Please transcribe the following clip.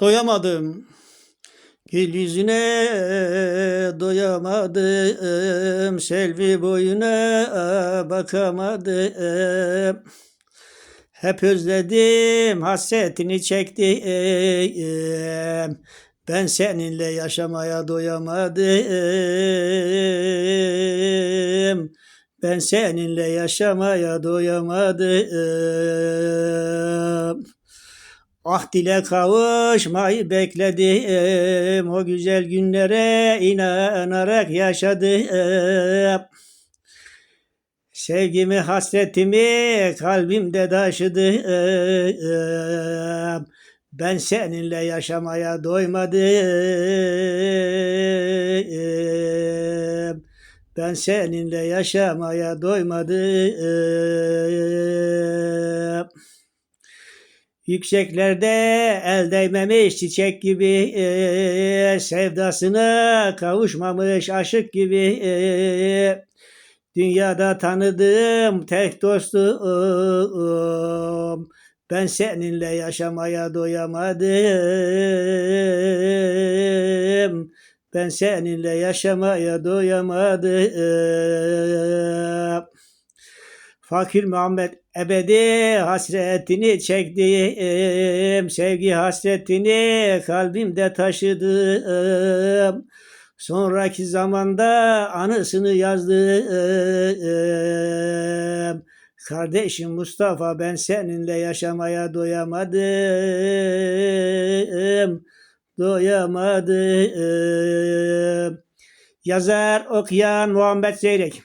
Doyamadım. Gül yüzüne doyamadım. Selvi boyuna bakamadım. Hep özledim, hasretini çektim. Ben seninle yaşamaya doyamadım. Ben seninle yaşamaya doyamadım. Ah dile kavuşmayı bekledim. O güzel günlere inanarak yaşadım. Sevgimi, hasretimi kalbimde taşıdım. Ben seninle yaşamaya doymadım. Ben seninle yaşamaya doymadım. Yükseklerde el değmemiş çiçek gibi e, sevdasına kavuşmamış aşık gibi e, dünyada tanıdığım tek dostum. Ben seninle yaşamaya doyamadım. Ben seninle yaşamaya doyamadım Fakir Muhammed ebedi hasretini çektim. Sevgi hasretini kalbimde taşıdım. Sonraki zamanda anısını yazdım. Kardeşim Mustafa ben seninle yaşamaya doyamadım. Doyamadım. Yazar okuyan Muhammed Zeyrek.